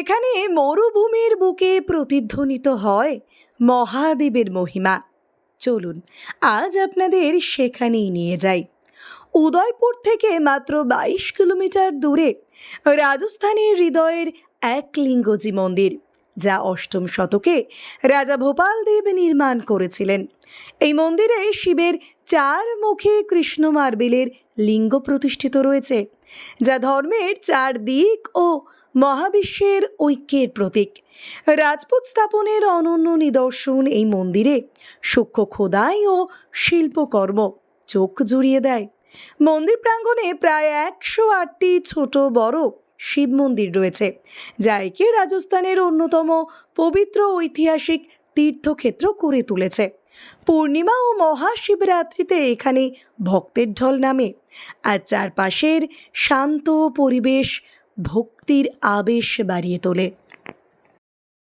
এখানে মরুভূমির বুকে প্রতিধ্বনিত হয় মহাদেবের মহিমা। চলুন, আজ আপনাদের সেখানেই নিয়ে যাই। উদয়পুর থেকে মাত্র বাইশ কিলোমিটার দূরে রাজস্থানের হৃদয়ের একলিঙ্গজি মন্দির, যা অষ্টম শতকে রাজা ভোপাল দেব নির্মাণ করেছিলেন। এই মন্দিরে শিবের চার মুখে কৃষ্ণ মার্বেলের লিঙ্গ প্রতিষ্ঠিত রয়েছে, যা ধর্মের চার দিক ও মহাবিশ্বের ঐক্যের প্রতীক। রাজপুত স্থাপনের অনন্য নিদর্শন এই মন্দিরে। সূক্ষ্ম খোদাই ও শিল্পকর্ম চোখ জুড়িয়ে দেয়। মন্দির প্রাঙ্গণে প্রায় একশো আটটি ছোট বড় শিব মন্দির রয়েছে, যা একে রাজস্থানের অন্যতম পবিত্র ঐতিহাসিক তীর্থক্ষেত্র করে তুলেছে। পূর্ণিমা ও মহাশিবরাত্রিতে এখানে ভক্তের ঢল নামে, আর চারপাশের শান্ত পরিবেশ ভক্তির আবেশ বাড়িয়ে তোলে।